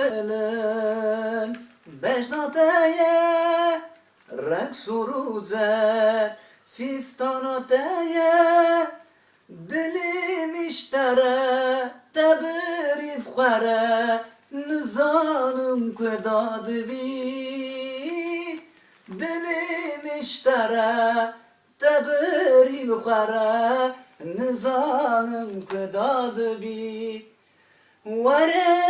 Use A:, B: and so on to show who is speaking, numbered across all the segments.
A: Gelen Bejdadeye Rek ruzer Fistana deye Dilim iştere Tebirib xere Nizanım kudadı bi Dilim iştere Tebirib xere Nizanım kudadı bi. Vere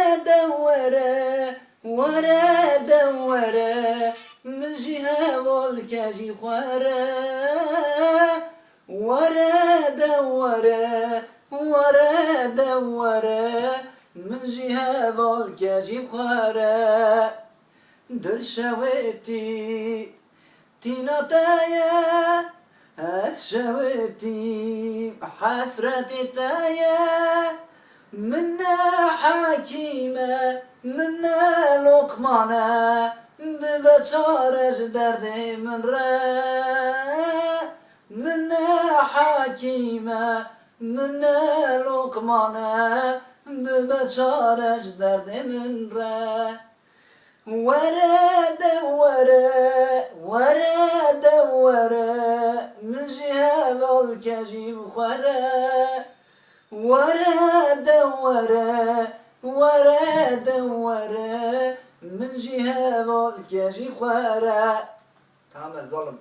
A: ورا ورا دورا من جهة والكاجي خورا ورا دورا ورا دورا من جهة والكاجي خورا دل شويتي تينا تايا هات شويتي حثرتي تايا. منا حكيمة منا لقمانة ببچارش درد من را منا حكيمة منا لقمانة ببچارش درد من را ورد ورد ورد ورد من جهة الكجيب خوره ورا دورا ورا من جهة الكاجي خوارا. تعمل ظلم.